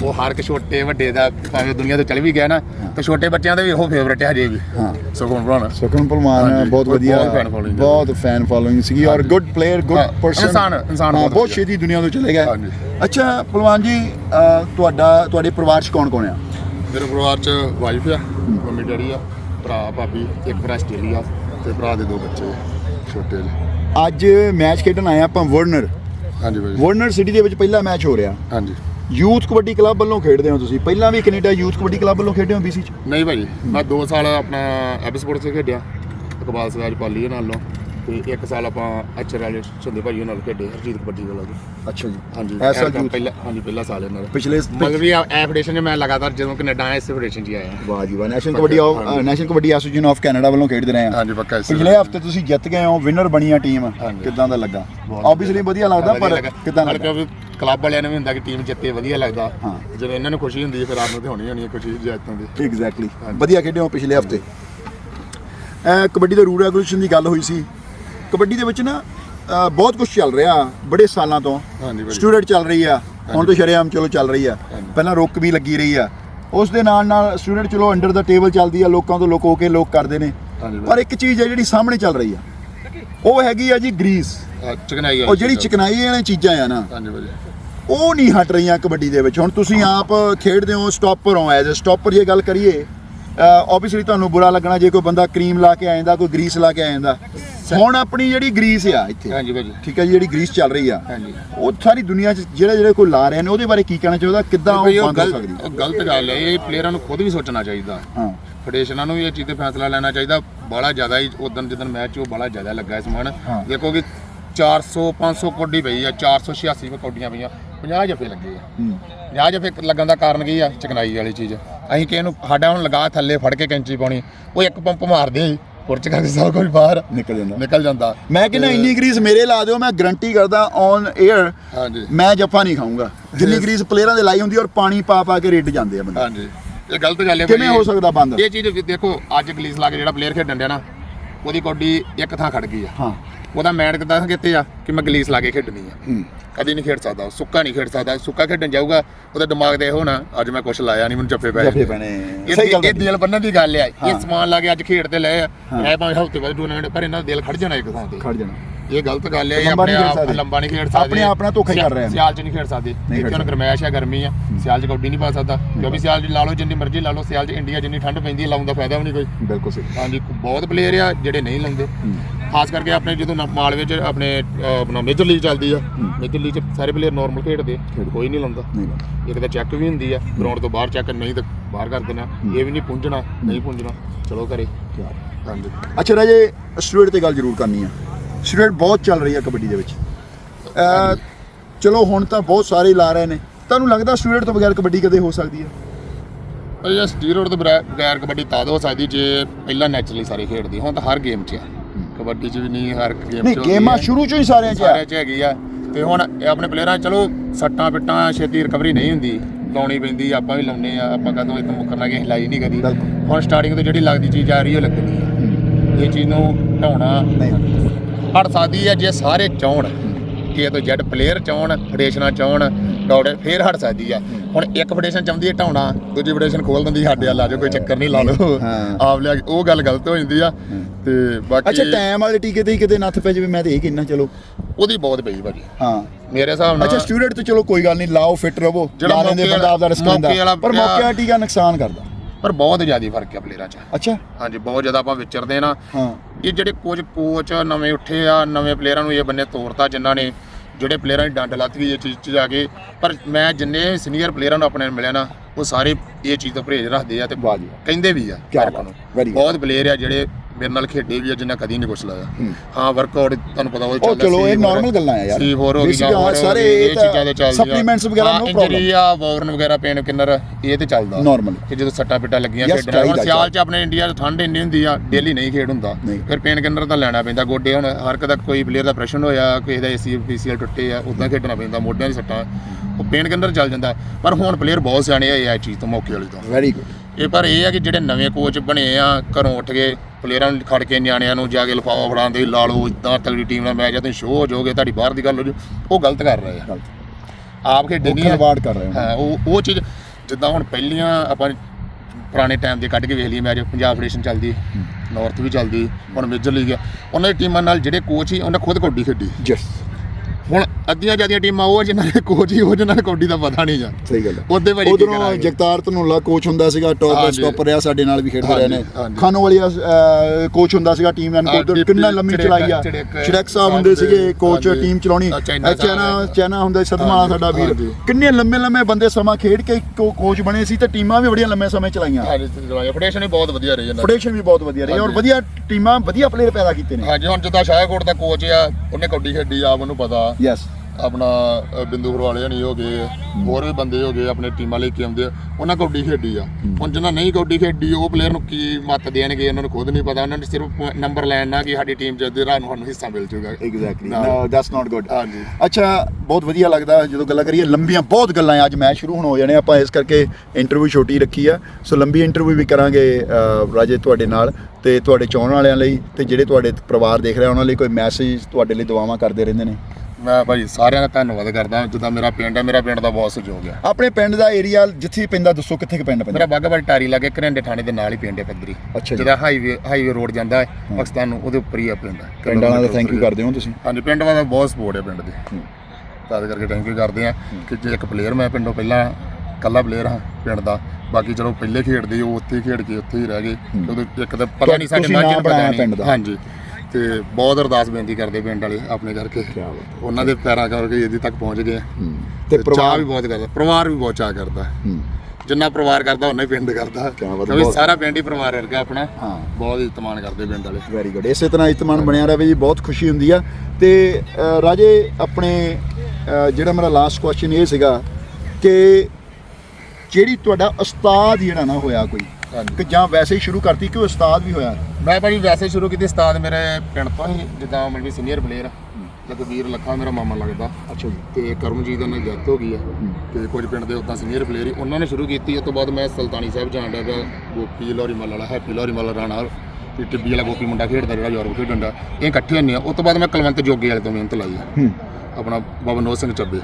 ਉਹ ਹਰ ਇੱਕ ਛੋਟੇ ਵੱਡੇ ਦਾ ਭਾਵੇਂ ਦੁਨੀਆ ਤੋਂ ਚੱਲ ਵੀ ਗਿਆ ਨਾ ਤੇ ਛੋਟੇ ਬੱਚਿਆਂ ਦਾ ਵੀ ਉਹ ਫੇਵਰੇਟ ਹੈ ਹਜੇ ਵੀ। ਹਾਂ। ਸੁਖਮਨ ਭਲਵਾਨ। ਸੁਖਨ ਭਲਵਾਨ ਹਾਂਜੀ, ਬਹੁਤ ਬਹੁਤ ਵਧੀਆ fan following ਹੈ। ਬਹੁਤ ਫੈਨ ਫੋਲੋਇੰਗ ਸੀਗੀ ਔਰ। ਗੁੱਡ ਪਲੇਅਰ ਹਾਂ, ਗੁੱਡ ਪਰਸਨ ਇਨਸਾਨ- ਇਨਸਾਨ ਬਹੁਤ ਬਹੁਤ। ਛੇਤੀ ਦੁਨੀਆ ਤੋਂ ਚਲੇ ਗਿਆ ਹਾਂਜੀ। ਅੱਛਾ ਭਲਵਾਨ ਜੀ ਅਹ, ਤੁਹਾਡਾ ਤੁਹਾਡੇ ਪਰਿਵਾਰ 'ਚ ਕੌਣ ਕੌਣ ਆ? ਮੇਰੇ ਪਰਿਵਾਰ ਚ ਵਾਈਫ ਆ ਮੰਮੀ ਡੈਡੀ ਆ ਭਰਾ ਭਾਬੀ ਇੱਕ ਭਰਾ ਆਸਟ੍ਰੇਲੀਆ ਤੇ ਭਰਾ ਦੇ ਦੋ ਬੱਚੇ ਛੋਟੇ ਜਿਹੇ। ਅੱਜ ਮੈਚ ਖੇਡਣ ਆਏ ਆਪਾਂ ਵਰਨਰ। ਹਾਂਜੀ ਬਾਈ ਵਰਨਰ ਸਿਟੀ ਦੇ ਵਿੱਚ ਪਹਿਲਾ ਮੈਚ ਹੋ ਰਿਹਾ। ਹਾਂਜੀ। ਯੂਥ ਕਬੱਡੀ ਕਲੱਬ ਵੱਲੋਂ ਖੇਡਦੇ ਹੋ ਤੁਸੀਂ? ਪਹਿਲਾਂ ਵੀ ਕੈਨੇਡਾ ਯੂਥ ਕਬੱਡੀ ਕਲੱਬ ਵੱਲੋਂ ਖੇਡੇ ਹੋ BC 'ਚ? ਨਹੀਂ ਭਾਈ ਮੈਂ 2 ਸਾਲ ਆਪਣਾ ਐਬ ਸਪੋਰਟਸ 'ਚ ਖੇਡਿਆ ਇਕਬਾਲ ਸਰਾਜ ਪਾਲੀ ਨਾਲੋਂ। ਤੇ ਇੱਕ ਸਾਲ ਆਪਾਂ ਐਚਆਰ ਵਾਲੇ ਸੰਦੇ ਭਾਈ ਨਾਲ ਖੇਡੇ ਹਰਜੀਤ ਕਬੱਡੀ ਵਾਲਾ ਜੀ। ਅੱਛਾ ਜੀ। ਹਾਂਜੀ ਐਸਾ ਐਤਕਾਂ youth- ਪਹਿਲਾ ਹਾਂਜੀ ਪਹਿਲਾ ਸਾਲ ਇਹਨਾਂ ਦਾ। ਪਿਛਲੇ ਮਗਰ ਵੀ ਐ ਫੈਡਰੇਸ਼ਨ 'ਚ ਮੈਂ ਲਗਾਤਾਰ ਜਦੋਂ ਕੈਨੇਡਾ ਆਇਆ ਇਸੇ ਫੈਡਰੇਸ਼ਨ 'ਚ ਹੀ ਆਇਆ। ਵਾਹ ਜੀ ਵਾਹ ਨੈਸ਼ਨਲ ਕਬੱਡੀ ਹਾਂਜੀ। National kabaddi association of Canada ਵੱਲੋਂ ਖੇਡਦੇ ਰਹੇ ਆ। ਹਾਂਜੀ ਪੱਕਾ ਇਸੇ ਪਿਛਲੇ ਹਫ਼ਤੇ ਤੁਸੀਂ ਜਿੱਤ ਗਏ ਹੋ ਵਿਨਰ ਬਣੀ ਆ ਟੀਮ ਹਾਂਜੀ। ਕਿੱਦਾਂ ਦਾ ਲੱਗਾ? ਬਹੁਤ ਆਬਵੀਅਸਲੀ ਵਧੀਆ ਲੱਗਦਾ ਪਰ ਕਿੱਦਾਂ ਲੱਗਾ? ਕਲੱਬ ਵਾਲਿਆਂ ਨੂੰ ਵੀ ਹੁੰਦਾ ਕਿ ਟੀਮ ਜਿੱਤੇ ਵਧੀਆ ਲੱਗਦਾ। ਹਾਂ। ਜਦੋਂ ਇਹਨਾਂ ਨੂੰ ਖੁਸ਼ੀ ਹੁੰਦੀ ਹੈ ਫਿਰ ਆਪ ਨੂੰ ਤੇ ਹੋਣੀ ਹੋਣੀ ਹੈ ਖੁਸ਼ੀ ਜਿੱਤਾਂ ਦੀ ਐਗਜ਼ੈਕਟਲੀ। ਵਧੀਆ ਖੇਡੇ ਹੋ ਪਿਛਲੇ ਹਫ਼ਤੇ। ਐ ਕਬੱਡੀ ਦੇ ਰੂਲ ਰੈਗੂਲੇਸ਼ਨ ਦੀ ਗੱਲ ਹੋਈ ਸੀ। ਕਬੱਡੀ ਦੇ ਵਿੱਚ ਨਾ ਅ, ਬਹੁਤ ਕੁਝ ਚੱਲ ਰਿਹਾ ਬੜੇ ਸਾਲਾਂ ਤੋਂ। ਹਾਂਜੀ ਸਟੂਡੈਂਟ ਚੱਲ ਰਹੀ ਆ ਹੁਣ ਤਾਂ ਸ਼ਰੇਆਮ ਚਲੋ ਚੱਲ ਰਹੀ ਆ। ਪਹਿਲਾਂ ਰੁੱਕ ਵੀ ਲੱਗੀ ਰਹੀ ਆ। ਉਸ ਦੇ ਨਾਲ ਨਾਲ ਸਟੂਡੈਂਟ ਚਲੋ ਅੰਡਰ ਦਾ ਟੇਬਲ ਚੱਲਦੀ ਆ ਲੋਕਾਂ ਤੋਂ ਲੁਕੋ ਕੇ ਲੋਕ ਕਰਦੇ ਨੇ। ਹਾਂਜੀ ਪਰ ਇੱਕ ਚੀਜ਼ ਹੈ ਜਿਹੜੀ ਸਾਹਮਣੇ ਚੱਲ ਰਹੀ ਆ ਉਹ ਹੈਗੀ ਆ ਜੀ ਗਰੀਸ ਆਹ ਚਿਕਨਾਈ ਵਾਲੀ ਉਹ ਜਿਹੜੀ ਚੀਜ਼ ਆ। ਚਿਕਨਾਈ ਵਾਲੀਆਂ ਚੀਜ਼ਾਂ ਆ ਨਾ ਹਾਂਜੀ ਉਹ ਨਹੀਂ ਹਟ ਰਹੀਆਂ ਕਬੱਡੀ ਦੇ ਵਿੱਚ। ਹੁਣ ਤੁਸੀਂ ਆਪ ਖੇਡਦੇ ਹੋ ਸਟਾਪਰ ਹੋ ਐਜ਼ ਸਟਾਪਰ ਜੇ ਗੱਲ ਕਰੀਏ ਆਬਵੀਅਸਲੀ ਤੁਹਾਨੂੰ ਬੁਰਾ ਲੱਗਣਾ ਜੇ ਕੋਈ ਬੰਦਾ ਕਰੀਮ ਲਾ ਕੇ ਆ ਜਾਂਦਾ ਕੋਈ ਗਰੀਸ ਲਾ ਕੇ ਆ ਜਾਂਦਾ। ਹੁਣ ਆਪਣੀ ਜਿਹੜੀ ਗਰੀਸ ਆ ਇੱਥੇ ਹਾਂਜੀ ਭਾਈ ਠੀਕ ਹੈ ਜੀ ਜਿਹੜੀ ਗਰੀਸ ਚੱਲ ਰਹੀ ਆ ਹਾਂਜੀ। ਉਹ ਸਾਰੀ ਦੁਨੀਆ 'ਚ ਜਿਹੜੇ ਜਿਹੜੇ ਕੋਈ ਲਾ ਰਹੇ ਨੇ ਉਹਦੇ ਬਾਰੇ ਕੀ ਕਹਿਣਾ ਚਾਹੁੰਦਾ ਕਿੱਦਾਂ ਉਹ ਬੰਦ ਹੋ ਸਕਦੀ ਉਹ ਗਲਤ ਗੱਲ ਹੈ ਇਹ ਪਲੇਅਰਾਂ ਨੂੰ ਖੁਦ ਵੀ ਸੋਚਣਾ ਚਾਹੀਦਾ। ਹਾਂ। ਫੈਡਰੇਸ਼ਨਾਂ ਨੂੰ ਵੀ ਇਹ ਚੀਜ਼ ਤੇ ਫੈਸਲਾ ਲੈਣਾ ਚਾਹੀਦਾ। ਬੜਾ ਜ਼ਿਆਦਾ ਹੀ ਉਦੋਂ ਜਦੋਂ ਮੈਚ ਉਹ ਬੜਾ ਜ਼ਿਆਦਾ ਲੱਗਾ ਇਸ ਮਾਨ। ਦੇਖੋ ਕਿ 400 500 ਕੌਡੀ ਪਈ ਆ 486 ਵੀ ਕੌਡੀਆਂ ਪਈਆਂ 50 ਜਫੇ ਲੱਗੇ ਆ। ਹੂੰ। 50 ਜਫੇ ਲੱਗਣ ਦਾ ਕਾਰਨ ਕੀ ਆ? ਚਕਨਾਈ ਵਾਲੀ ਚੀਜ਼। ਅਸੀਂ ਨੂੰ ਸਾਡਾ ਹੁਣ ਲਗਾ ਥੱਲੇ ਫੜ ਕੇ ਕੈਂਚੀ ਪਾਉਣੀ। ਉਹ ਇੱਕ ਪੰਪ ਮਾਰਦੇ ਸੀ ਪੁਰਚ ਕਰਕੇ ਸਭ ਕੁਝ ਬਾਹਰ। ਨਿਕਲ ਜਾਂਦਾ। ਨਿਕਲ ਜਾਂਦਾ। ਮੈਂ ਕਹਿੰਦਾ ਇੰਨੀ ਗਰੀਸ ਮੇਰੇ ਲਾ ਦਿਓ ਮੈਂ ਗਰੰਟੀ ਕਰਦਾ ਔਨ 에ਅਰ ਹਾਂਜੀ। ਮੈਂ ਜੱਫਾ ਨਹੀਂ ਖਾਊਂਗਾ। ਜਿੰਨੀ ਗਰੀਸ ਪਲੇਅਰਾਂ ਦੇ ਲਾਈ ਹੁੰਦੀ ਔਰ ਪਾਣੀ ਪਾ ਪਾ ਕੇ ਰਿੱਡ ਜਾਂਦੇ ਆ ਬੰਦੇ। ਹਾਂਜੀ। ਇਹ ਗਲਤ ਗੱਲ ਹੈ ਕਿਵੇਂ। ਹੋ ਸਕਦਾ ਬੰਦ? ਇਹ ਚੀਜ਼ ਦੇਖੋ ਅੱਜ ਗਲੀਸ ਲਾ ਕੇ ਜਿਹੜਾ ਪਲੇਅਰ ਖੇਡਣ ਡਿਆ ਨਾ ਉਹਦੀ ਕੌਡੀ ਇੱਕ ਥਾਂ ਖੜ ਗਈ ਆ। ਹਾਂ। ਉਹਦਾ ਮੈਂਡ ਕਿਦਾਂ ਕਿੱਥੇ ਆ ਕਿ ਮੈਂ ਗਲੀਸ ਲਾ ਕੇ ਖੇਡਣੀ ਆ। ਕਦੀ ਨਹੀਂ ਖੇਡ ਸਕਦਾ ਸੁੱਕਾ ਨਹੀਂ ਖੇਡ ਸਕਦਾ ਸੁੱਕਾ ਖੇਡਣ ਜਾਊਗਾ ਉਹਦੇ ਦਿਮਾਗ ਦੇ ਹੋਣਾ ਅੱਜ ਮੈਂ ਕੁਝ ਲਾਇਆ ਨਹੀਂ ਮੈਨੂੰ ਜੱਫੇ ਪੈ ਜੱਫੇ। ਪੈਣੇ। ਇਹ ਸਹੀ ਗੱਲ ਇਹ ਦਿਲ ਬੰਨਣ ਦੀ ਗੱਲ ਆ। ਇਹ ਸਮਾਨ ਲਾ ਕੇ ਅੱਜ ਖੇਡ ਤੇ ਲਏ ਆ। ਐ ਭਾਵੇਂ ਹਫ਼ਤੇ ਬਾਅਦ ਟੂਰਨਾਮੈਂਟ ਪਰ ਇਹਨਾਂ ਦਾ ਦਿਲ ਖੜ ਜਾਣਾ ਇੱਕ ਥਾਂ ਤੇ। ਖੜ ਜਾਣਾ। ਇਹ ਗਲਤ ਗੱਲ ਹੈ ਇਹ ਲੰਬਾ ਆਪਣੇ ਨਹੀਂ ਖੇਡ ਆਪ ਸਕਦੇ। ਲੰਬਾ ਨਹੀਂ ਖੇਡ ਸਕਦੇ। ਆਪਣੇ ਆਪ ਨਾਲ ਧੋਖਾ ਹੀ ਕਰ ਰਹੇ ਨੇ। ਸਿਆਲ 'ਚ ਨਹੀਂ ਖੇਡ ਸਕਦੇ। ਨਹੀਂ ਖੇਡ ਇੱਥੇ ਹੁਣ ਸਕਦੇ। ਗਰਮੈਸ਼ ਹੈ ਗਰਮੀ ਆ ਸਿਆਲ 'ਚ ਕਬੱਡੀ ਨਹੀਂ ਪਾ ਸਕਦਾ। ਕਿਉਂਕਿ ਸਿਆਲ 'ਚ ਲਾ ਲਓ ਜਿੰਨੀ ਮਰਜ਼ੀ ਲਾ ਲਓ ਸਿਆਲ 'ਚ ਇੰਡੀਆ ਜਿੰਨੀ ਠੰਡ ਪੈਂਦੀ ਹੈ ਲਾਉਣ ਦਾ ਫਾਇਦਾ ਵੀ ਨਹੀਂ ਕੋਈ। ਬਿਲਕੁਲ ਸਹੀ। ਹਾਂਜੀ ਬਹੁਤ ਪਲੇਅਰ ਆ ਜਿਹੜੇ ਨਹੀਂ ਲਾਉਂਦੇ। ਖਾਸ ਕਰਕੇ ਆਪਣੇ ਜਦੋਂ ਨ- ਮਾਲਵੇ 'ਚ ਆਪਣੇ ਅਹ, ਆਪਣਾ ਮੇਜਰ ਲੀਗ ਚੱਲਦੀ ਆ। ਮੇਜਰ ਲੀਗ 'ਚ ਸਾਰੇ ਪਲੇਅਰ ਨਾਰਮਲ ਖੇਡਦੇ ਆ, ਖੇਡਦੇ। ਕੋਈ ਨਹੀਂ ਲਾਉਂਦਾ। ਨਹੀਂ। ਇੱਕ ਤਾਂ ਚੈੱਕ ਵੀ ਹੁੰਦੀ ਆ ਗਰਾਊਂਡ ਤੋਂ ਬਾਹਰ ਚੈੱਕ ਨਹੀਂ ਤਾਂ ਬਾਹਰ ਕਰ ਦੇਣਾ। ਇਹ ਵੀ ਨਹੀਂ ਪੁੰਝਣਾ ਨਹੀਂ ਪੁੰਝਣਾ ਚਲੋ ਘਰੇ। ਕਿਆ ਬਾਤ। ਹਾਂਜੀ। ਅੱਛਾ ਰਾਜੇ ਸਟੂਡੈਂਟ ਤੇ ਗੱਲ ਜ਼ਰੂਰ ਕਰਨੀ ਆ। ਸਟੂਡੈਂਟ ਬਹੁਤ ਚੱਲ ਰਹੀ ਆ ਕਬੱਡੀ ਦੇ ਵਿੱਚ। ਅਹ, ਚਲੋ ਹੁਣ ਤਾਂ ਬਹੁਤ ਸਾਰੇ ਹੀ ਲਾ ਰਹੇ ਨੇ। ਤੁਹਾਨੂੰ ਲੱਗਦਾ ਸਟੂਡੈਂਟ ਤੋਂ ਬਗੈਰ ਕਬੱਡੀ ਕਦੇ ਹੋ ਸਕਦੀ ਹੈ? ਪਰ ਇਹ ਸਟੀਰੋਇਡ ਤੋਂ ਬਗੈਰ ਬਗੈਰ ਕਬੱਡੀ ਤਦ ਹੋ ਸਕਦੀ ਜੇ ਪਹਿਲਾਂ ਨੈਚੁਰਲੀ ਸਾਰੇ ਖੇਡਦੇ। ਹੁਣ ਤਾਂ ਹਰ ਗੇਮ 'ਚ ਆ। ਕਬੱਡੀ 'ਚ ਵੀ ਨਹੀਂ ਹਰ ਗੇਮ 'ਚ ਨਹੀਂ ਹੁੰਦੀ ਗੇਮਾਂ ਆ। ਸ਼ੁਰੂ ਚੋਂ ਹੀ ਸਾਰਿਆਂ 'ਚ ਆ। ਸਾਰਿਆਂ 'ਚ ਹੈਗੀ ਆ। ਤੇ ਹੁਣ ਇਹ ਆਪਣੇ ਪਲੇਅਰਾਂ ਚਲੋ ਸੱਟਾਂ ਪਿੱਟਾਂ ਛੇਤੀ ਰਿਕਵਰੀ ਨਹੀਂ ਹੁੰਦੀ। ਲਾਉਣੀ ਪੈਂਦੀ ਆਪਾਂ ਵੀ ਲਾਉਨੇ ਆ। ਆਪਾਂ ਕਦੋਂ ਇੱਕ ਮੁੱਕਰਨਾ ਕਿ ਲਾਈ ਨਹੀਂ ਕਦੀ। ਬਿਲਕੁਲ। ਹੁਣ ਸਟਾਰਟਿੰਗ ਤੋਂ ਜਿਹੜੀ ਲੱਗਦੀ ਚੀਜ਼ ਆ ਰਹੀ ਉਹ ਲੱਗਣੀ ਆ ਇਹ ਚੀਜ਼ ਨੂੰ ਢਾਉਣਾ ਨਹੀਂ। ਹਟ ਸਕਦੀ ਹੈ ਜੇ ਸਾਰੇ ਚਾਹਣ ਕਿ ਤੋਂ ਜੈਡ ਪਲੇਅਰ ਚਾਹਣ ਫੈਡਰੇਸ਼ਨਾਂ ਚਾਹਣ ਦੌੜੇ ਫੇਰ ਹਟ ਸਕਦੀ ਆ ਹੁਣ ਇੱਕ ਫੈਡਰੇਸ਼ਨ ਚਾਹੁੰਦੀ ਹੈ ਢਾਉਣਾ ਦੂਜੀ ਫੈਡਰੇਸ਼ਨ ਖੋਲ ਦਿੰਦੀ ਸਾਡੇ ਆ ਜਾਓ ਕੋਈ ਚੱਕਰ ਨਹੀਂ ਲਾ ਲਓ। ਆਪ ਲਿਆ ਉਹ ਗੱਲ ਗਲਤ ਹੋ ਜਾਂਦੀ ਆ। ਤੇ ਬਾਕੀ ਅੱਛਾ ਟਾਈਮ ਵਾਲੇ ਟੀਕੇ ਤੇ ਹੀ ਕਿਤੇ ਨੱਥ ਪੈ ਜਾਵੇ ਮੈਂ ਤੇ ਇਹ ਕਹਿੰਨਾ ਚਲੋ। ਉਹਦੀ ਬਹੁਤ ਪਈ ਭਾਜੀ। ਹਾਂ। ਮੇਰੇ ਹਿਸਾਬ ਨਾਲ ਅੱਛਾ ਸਟੂਡੈਂਟ ਤੇ ਚਲੋ ਕੋਈ ਗੱਲ ਨਹੀਂ ਲਾਓ ਫਿੱਟ ਰਹੋ। ਲਾ ਲੈਂਦੇ ਬੰਦਾ ਆਪਦਾ ਰਿਸਕ ਪਰ ਮੌਕੇ ਵਾਲਾ ਟੀਕਾ ਨੁਕਸਾਨ ਕਰਦਾ। ਪਰ ਬਹੁਤ ਜ਼ਿਆਦਾ ਫ਼ਰਕ ਹੈ ਪਲੇਅਰਾਂ 'ਚ। ਅੱਛਾ। ਹਾਂਜੀ ਬਹੁਤ ਜ਼ਿਆਦਾ ਆਪਾਂ ਵਿਚਰਦੇ ਨਾ। ਹਾਂ। ਇਹ ਜਿਹੜੇ ਕੁਝ ਕੋਚ ਨਵੇਂ ਉੱਠੇ ਆ ਨਵੇਂ ਪਲੇਅਰਾਂ ਨੂੰ ਇਹ ਬੰਨੇ ਤੋਰਤਾ ਜਿਨ੍ਹਾਂ ਨੇ ਜਿਹੜੇ ਪਲੇਅਰਾਂ ਦੀ ਡੰਡ ਲੱਤ ਗਈ ਇਹ ਚੀਜ਼ 'ਚ ਜਾ ਕੇ ਪਰ ਮੈਂ ਜਿੰਨੇ ਸੀਨੀਅਰ ਪਲੇਅਰਾਂ ਨੂੰ ਆਪਣੇ ਨੂੰ ਮਿਲਿਆ ਨਾ ਉਹ ਸਾਰੇ ਇਹ ਚੀਜ਼ ਤੋਂ ਪਰਹੇਜ਼ ਰੱਖਦੇ ਆ ਤੇ ਕਹਿੰਦੇ ਵੀ ਆ ਨੂੰ। ਬਹੁਤ ਪਲੇਅਰ ਆ ਜਿਹੜੇ ਮੇਰੇ ਨਾਲ ਖੇਡੇ ਵੀ ਆ ਜਿਨ੍ਹਾਂ ਕਦੀ ਨਹੀਂ ਕੁਛ ਲਾਇਆ। ਹੂੰ। ਵਰਕਆਊਟ ਤੁਹਾਨੂੰ ਪਤਾ ਉਹ ਚਲੋ ਇਹ ਨਾਰਮਲ ਗੱਲਾਂ ਆ ਯਾਰ। ਸੀ ਹੋਰ ਹੋ ਗਈਆਂ ਸਾਰੇ ਇਹ ਚੀਜ਼ਾਂ ਦੇ ਚੱਲਦੀਆਂ। supplements ਵਗੈਰਾ no problem। ਇੰਜਰੀ ਆ ਵਾਰਨ ਵਗੈਰਾ ਪੇਨ ਕਿੰਨਰ ਇਹ ਤੇ ਚੱਲਦਾ। Normal। ਕਿ ਜਦੋਂ ਸੱਟਾਂ ਪਿੱਟਾਂ ਲੱਗੀਆਂ ਖੇਡਣਾ ਹੁਣ ਸਿਆਲ 'ਚ ਆਪਣੇ ਇੰਡੀਆ 'ਚ ਠੰਡ ਇੰਨੀ ਹੁੰਦੀ ਆ ਡੇਲੀ ਨਹੀਂ ਖੇਡ ਹੁੰਦਾ। ਫਿਰ ਪੇਨ ਕਿੰਨਰ ਤਾਂ ਲੈਣਾ ਪੈਂਦਾ ਗੋਡੇ ਹੁਣ ਹਰ ਇੱਕ ਦਾ ਕੋਈ ਪਲੇਅਰ ਦਾ ਪ੍ਰੈਸ਼ਨ ਹੋਇਆ ਕਿਸੇ ਦਾ ਏਸੀ ਪੀਸੀਐਲ ਟੁੱਟੇ ਆ ਉਦਾਂ ਖੇਡਣਾ ਪੈਂਦਾ ਮੋਢਿਆਂ ਦੀ ਸੱਟਾਂ। ਉਹ ਪੇਨ ਕਿੰਨਰ ਚੱਲ ਜਾਂਦਾ। ਪਰ ਹੁਣ ਪਲੇਅਰ ਬਹੁਤ ਸਿਆਣੇ ਆ ਇਹ ਚੀਜ਼ ਤੋਂ ਮੌਕੇ ਵਾਲੀ ਤੋਂ। ਵੈਰੀ ਗੁੱਡ ਇਹ ਪਰ ਇਹ ਆ ਕਿ ਜਿਹੜੇ ਨਵੇਂ ਕੋਚ ਬਣੇ ਆ ਘਰੋਂ ਉੱਠ ਕੇ ਪਲੇਅਰਾਂ ਨੂੰ ਖੜ ਕੇ ਨਿਆਣਿਆਂ ਨੂੰ ਜਾ ਕੇ ਲਿਫਾਫਾ ਫੜਾਉਂਦੇ ਲਾ ਲਓ ਇਦਾਂ ਤਗੜੀ ਟੀਮ ਨਾਲ ਮੈਚ ਆ ਤੁਸੀਂ ਸ਼ੋਅ ਹੋ ਜਾਓਗੇ ਤੁਹਾਡੀ ਬਾਹਰ ਦੀ ਗੱਲ ਹੋ ਜੂ ਉਹ ਗਲਤ ਕਰ ਰਹੇ ਆ। ਗਲਤ। ਆਪ ਖੇਡੇ ਨਹੀਂ ਖਿਲਵਾੜ ਕਰ ਰਹੇ ਹੋ ਹਾਂ ਉਹ ਉਹ ਚੀਜ਼ ਜਿੱਦਾਂ ਹੁਣ ਪਹਿਲੀਆਂ ਆਪਾਂ ਪੁਰਾਣੇ ਟਾਈਮ ਦੇ ਕੱਢ ਕੇ ਵੇਖ ਲਈ ਮੈਚ ਪੰਜਾਬ ਫੈਡਰੇਸ਼ਨ ਚੱਲਦੀ ਨਾਰਥ ਵੀ ਚੱਲਦੀ ਹੁਣ ਮੇਜਰ ਲੀਗ ਆ। ਉਹਨਾਂ ਦੀ ਟੀਮਾਂ ਨਾਲ ਜਿਹੜੇ ਕੋਚ ਸੀ ਉਹਨਾਂ ਖੁਦ ਕੌਡੀ ਖੇਡੀ। ਜਸ ਹੁਣ ਅੱਧੀਆਂ ਜਿਆਦੀਆਂ ਟੀਮਾਂ ਉਹ ਆ ਜਿਨ੍ਹਾਂ ਦੇ ਕੋਚ ਹੀ ਉਹ ਜਿਨ੍ਹਾਂ ਨੇ ਕੌਡੀ ਦਾ ਪਤਾ ਨਹੀਂ ਜਾਂ ਸਹੀ ਗੱਲ ਹੈ ਉਹਦੇ ਬਾਰੇ ਕੀ ਉਧਰੋਂ ਕਰਾਂਗੇ? ਜਗਤਾਰ ਧਨੋਲਾ ਕੋਚ ਹੁੰਦਾ ਸੀਗਾ ਟੌਪ ਦਾ ਹਾਂਜੀ। ਸਟਾਪਰ ਰਿਹਾ ਸਾਡੇ ਨਾਲ ਵੀ ਖੇਡਦੇ ਰਹੇ ਨੇ ਹਾਂਜੀ, ਹਾਂਜੀ। ਖਾਨੋ ਵਾਲੀਆ ਕੋਚ ਹੁੰਦਾ ਸੀਗਾ ਟੀਮ ਐਨ ਹਾਂ, ਕੋਚ ਕਿੰਨਾ ਲੰਮੀ ਚਲਾਈ ਆ ਚੜੇਕ- ਸਾਹਿਬ ਹੁੰਦੇ ਸੀਗੇ ਕੋਚ ਹਾਂਜੀ। ਟੀਮ ਚਲਾਉਣੀ ਚੈਨਾ ਸਾਹਿਬ ਚੈਨਾ ਹੁੰਦਾ ਸੀ ਸਦਮਾ ਹਾਂਜੀ, ਸਾਡਾ ਵੀਰ ਹਾਂਜੀ। ਕਿੰਨੇ ਲੰਮੇ ਲੰਮੇ ਬੰਦੇ ਸਮਾਂ ਖੇਡ ਕੇ ਕੋਚ ਬਣੇ ਸੀ ਤੇ ਟੀਮਾਂ ਵੀ ਬੜੀਆਂ ਲੰਮੇ ਸਮੇਂ ਚਲਾਈਆਂ ਹਾਂਜੀ ਫੈਡਰੇਸ਼ਨ ਵੀ ਬਹੁਤ ਵਧੀਆ ਰਹੀ ਇਹਨਾਂ ਦੀ। ਫੈਡਰੇਸ਼ਨ ਵੀ ਬਹੁਤ ਵਧੀਆ ਰਹੀ ਔਰ ਹਾਂਜੀ। ਵਧੀਆ ਟੀਮਾਂ ਵਧੀਆ ਪਲੇਅਰ ਪੈਦਾ ਕੀਤੇ ਨੇ ਹਾਂਜੀ ਹੁਣ ਜਿੱਦਾਂ ਸ਼ਾਹਕੋਟ ਦਾ ਕੋਚ ਆ ਉਹਨੇ ਕੌਡੀ ਖੇਡੀ ਆ ਉਹਨੂੰ ਪਤਾ ਯੈਸ ਆਪਣਾ ਅ, ਬਿੰਦੂ ਵਾਲੇ ਨਹੀਂ ਹੋ ਗਏ ਹੋਰ ਵੀ ਬੰਦੇ ਹੋ ਗਏ ਆਪਣੇ ਟੀਮਾਂ ਲਈ ਕੇ ਆਉਂਦੇ ਆ। ਉਹਨਾਂ ਕੌਡੀ ਖੇਡੀ ਆ। ਹੁਣ ਜਿਨ੍ਹਾਂ ਨਹੀਂ ਕੌਡੀ ਖੇਡੀ ਉਹ ਪਲੇਅਰ ਨੂੰ ਕੀ ਮੱਤ ਦੇਣਗੇ ਉਹਨਾਂ ਨੂੰ ਖੁਦ ਨਹੀਂ ਪਤਾ। ਉਹਨਾਂ ਨੇ ਸਿਰਫ ਨੰਬਰ ਲੈਣ ਨਾ ਕਿ ਸਾਡੀ ਟੀਮ ਜਿੱਦੇ ਰਾਤ ਨੂੰ ਸਾਨੂੰ ਹਿੱਸਾ ਮਿਲ ਜਾਊਗਾ exactly. No that's not good ਹਾਂਜੀ। ਅੱਛਾ ਬਹੁਤ ਵਧੀਆ ਲੱਗਦਾ ਜਦੋਂ ਗੱਲਾਂ ਕਰੀਏ। ਲੰਬੀਆਂ ਬਹੁਤ ਗੱਲਾਂ ਆ। ਅੱਜ ਮੈਚ ਸ਼ੁਰੂ ਹੁਣ ਹੋ ਜਾਣੇ ਆਪਾਂ ਇਸ ਕਰਕੇ ਇੰਟਰਵਿਊ ਛੋਟੀ ਰੱਖੀ ਆ। ਸੋ ਲੰਬੀ ਇੰਟਰਵਿਊ ਵੀ ਕਰਾਂਗੇ ਰਾਜੇ ਤੁਹਾਡੇ ਨਾਲ ਤੇ ਤੁਹਾਡੇ ਚਾਹਣ ਵਾਲਿਆਂ ਲਈ ਤੇ ਜਿਹੜੇ ਤੁਹਾਡੇ ਪਰਿਵਾਰ ਦੇਖ ਰਿਹਾ ਉਹਨਾਂ ਲਈ ਕੋਈ ਮੈਸੇਜ ਤੁਹਾਡੇ ਲਈ ਦੁਆਵਾਂ ਕਰਦੇ ਰਹਿੰਦੇ ਨੇ? ਮੈਂ ਭਾਈ ਸਾਰਿਆਂ ਦਾ ਧੰਨਵਾਦ ਕਰਦਾ ਜਿੱਦਾਂ ਮੇਰਾ ਪਿੰਡ ਹੈ ਮੇਰਾ ਪਿੰਡ ਦਾ ਬਹੁਤ ਸਹਿਯੋਗ ਹੈ। ਆਪਣੇ ਪਿੰਡ ਦਾ ਏਰੀਆ ਜਿੱਥੇ ਪੈਂਦਾ ਦੱਸੋ ਕਿੱਥੇ ਕੁ ਪਿੰਡ? ਪੈਂਦਾ ਮੇਰਾ ਬਾਗਾਬਾਲ ਟਾਰੀ ਲਾਗੇ ਘਰੰਡੇ ਥਾਣੇ ਦੇ ਨਾਲ ਹੀ ਪਿੰਡ ਹੈ ਅੱਛਾ ਜੀ। ਜਿਹੜਾ ਹਾਈਵੇ ਹਾਈਵੇ ਰੋਡ ਜਾਂਦਾ ਹੈ ਪਾਕਿਸਤਾਨ ਨੂੰ ਉਹਦੇ ਉੱਪਰ ਹੀ ਆ ਪਿੰਡ। ਪਿੰਡ ਵਾਲਿਆਂ ਦਾ ਥੈਂਕ ਯੂ ਕਰਦੇ ਹੋ ਤੁਸੀਂ? ਹਾਂਜੀ ਪਿੰਡ ਵਾਲਾ ਬਹੁਤ ਸਪੋਰਟ ਹੈ ਪਿੰਡ ਦੀ। ਤਦ ਕਰਕੇ ਥੈਂਕ ਯੂ ਕਰਦੇ ਆ ਕਿ ਜੇ ਇੱਕ ਪਲੇਅਰ ਮੈਂ ਪਿੰਡੋਂ ਪਹਿਲਾਂ ਕੱਲਾ ਪਲੇਅਰ ਹਾਂ ਪਿੰਡ ਦਾ ਬਾਕੀ ਚਲੋ ਪਹਿਲੇ ਖੇਡਦੇ ਉਹ ਉੱਥੇ ਹੀ ਖੇਡ ਕੇ ਉੱਥੇ ਹੀ ਰਹਿ ਗਏ ਉਦੋਂ ਇੱਕ ਤਾਂ ਪਤਾ ਨਹੀਂ ਸਾਡੇ ਤੁਸੀਂ ਮਾਝੇ ਨਾਂ ਨੂੰ ਪਤਾ ਬਣਾਇਆ ਪਿੰਡ ਦਾ। ਹਾਂਜੀ। ਤੇ ਬਹੁਤ ਅਰਦਾਸ ਬੇਨਤੀ ਕਰਦੇ ਪਿੰਡ ਵਾਲੇ ਆਪਣੇ ਕਰਕੇ। ਉਹਨਾਂ ਦੇ ਪੈਰਾਂ ਕਰਕੇ ਇਹਦੀ ਤੱਕ ਪਹੁੰਚ ਗਏ ਤੇ ਪਰਿਵਾਰ ਵੀ ਬਹੁਤ ਕਰਦਾ। ਪਰਿਵਾਰ ਵੀ ਬਹੁਤ ਚਾਹ ਕਰਦਾ। ਜਿੰਨਾ ਪਰਿਵਾਰ ਕਰਦਾ ਉਹਨਾਂ ਹੀ ਪਿੰਡ ਕਰਦਾ। ਕਿਉਂਕਿ ਸਾਰਾ ਪਿੰਡ ਹੀ ਪਰਿਵਾਰ ਵਰਗਾ ਆਪਣਾ। ਹਾਂ। ਬਹੁਤ ਇਤਮਾਨ ਕਰਦੇ ਪਿੰਡ ਵਾਲੇ। ਵੈਰੀ ਗੁੱਡ ਇਸੇ ਤਰ੍ਹਾਂ ਇਤਮਾਨ ਬਣਿਆ ਰਹੇ ਜੀ ਬਹੁਤ ਖੁਸ਼ੀ ਹੁੰਦੀ ਆ। ਤੇ ਰਾਜੇ ਆਪਣੇ ਜਿਹੜਾ ਮੇਰਾ ਲਾਸਟ ਕੁਐਸਚਨ ਇਹ ਸੀਗਾ ਕਿ ਜਿਹੜੀ ਤੁਹਾਡਾ ਉਸਤਾਦ ਜਿਹੜਾ ਨਾ ਹੋਇਆ ਕੋਈ। ਕਿ ਜਾਂ ਵੈਸੇ ਹੀ ਸ਼ੁਰੂ ਕਰਤੀ ਕਿ ਉਹ ਉਸਤਾਦ ਵੀ ਹੋਇਆ? ਮੈਂ ਭਾਜੀ ਵੈਸੇ ਸ਼ੁਰੂ ਕੀਤੀ ਉਸਤਾਦ ਮੇਰੇ ਪਿੰਡ ਤੋਂ ਹੀ ਜਿੱਦਾਂ ਮਤਲਬ ਸੀਨੀਅਰ ਪਲੇਅਰ ਲਖਵੀਰ ਲੱਖਾ ਮੇਰਾ ਮਾਮਾ ਲੱਗਦਾ। ਅੱਛਾ ਜੀ। ਤੇ ਕਰਮਜੀਤ ਉਹਨਾਂ ਦੀ ਡੈਥ ਹੋ ਗਈ ਆ। ਤੇ ਕੁਝ ਪਿੰਡ ਦੇ ਉਦਾਂ ਸੀਨੀਅਰ ਪਲੇਅਰ ਹੀ ਉਹਨਾਂ ਨੇ ਸ਼ੁਰੂ ਕੀਤੀ। ਉਸ ਤੋਂ ਬਾਅਦ ਮੈਂ ਸੁਲਤਾਨੀ ਸਾਹਿਬ ਜਾਣ ਲੱਗਾ ਗੋਪੀ ਲੋਰੀ ਮੱਲ ਵਾਲਾ ਹੈਪੀ ਲੋਰੀ ਮੱਲ ਰਾਣਾ ਤੇ ਟਿੱਬੀ ਵਾਲਾ ਗੋਪੀ ਮੁੰਡਾ ਖੇਡਦਾ ਜਿਹੜਾ ਯੂਰਪ ਖੇਡਣ ਦਾ ਇਹ ਇਕੱਠੇ ਹੁੰਦੇ ਆ। ਉਸ ਤੋਂ ਬਾਅਦ ਮੈਂ ਕੁਲਵੰਤ ਜੋਗੀ ਵਾਲੇ ਤੋਂ ਮਿਹਨਤ ਲਾਈ ਆ। ਹੂੰ। ਆਪਣਾ ਬਾਬਾ ਨੋਦ ਸਿੰਘ ਚੱਬੇ।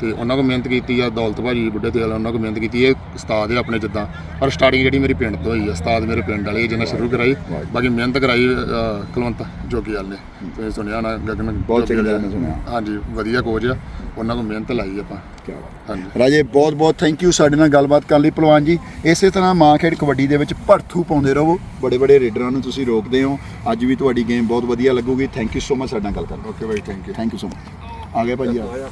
ਤੇ ਉਹਨਾਂ ਕੋ ਮਿਹਨਤ ਕੀਤੀ ਆ ਦੌਲਤ ਭਾਜੀ ਬੁੱਢੇ ਤੇ ਉਹਨਾਂ ਕੋ ਮਿਹਨਤ ਕੀਤੀ। ਇਹ ਉਸਤਾਦ ਹੈ ਆਪਣੇ ਜਿੱਦਾਂ। ਪਰ ਸਟਾਰਟਿੰਗ ਜਿਹੜੀ ਮੇਰੀ ਪਿੰਡ ਤੋਂ ਹੋਈ ਆ ਉਸਤਾਦ ਮੇਰੇ ਪਿੰਡ ਵਾਲੇ ਜਿਹਨਾਂ ਸ਼ੁਰੂ ਕਰਾਈ। ਬਾਕੀ ਮਿਹਨਤ ਕਰਾਈ ਕੁਲਵੰਤ ਜੋਗੀ ਵਾਲ ਨੇ। ਤੁਸੀਂ ਸੁਣਿਆ ਨਾ ਗਗਨ ਬਹੁਤ ਚੰਗਾ ਵਾਲੇ ਸੁਣਿਆ। ਹਾਂਜੀ ਵਧੀਆ ਕੋਚ ਆ। ਉਹਨਾਂ ਕੋ ਮਿਹਨਤ ਲਾਈ ਆਪਾਂ। ਹਾਂਜੀ। ਰਾਜੇ ਬਹੁਤ ਬਹੁਤ ਥੈਂਕ ਯੂ ਸਾਡੇ ਨਾਲ ਗੱਲਬਾਤ ਕਰਨ ਲਈ। ਪਹਿਲਵਾਨ ਜੀ ਇਸੇ ਤਰ੍ਹਾਂ ਮਾਂ ਖੇਡ ਕਬੱਡੀ ਦੇ ਵਿੱਚ ਭਰਥੂ ਪਾਉਂਦੇ ਰਹੋ। ਬੜੇ ਬੜੇ ਰੇਡਰਾਂ ਨੂੰ ਤੁਸੀਂ ਰੋਕਦੇ ਹੋ। ਅੱਜ ਵੀ ਤੁਹਾਡੀ ਗੇਮ ਬਹੁਤ ਵਧੀਆ ਲੱਗੂਗੀ। ਥੈਂਕ ਯੂ ਸੋ ਮਚ ਸਾਡੇ ਨਾਲ ਗੱਲ ਕਰਨ okay bye thank you thank you so much ਆ ਗਏ ਭਾਜੀ ਆ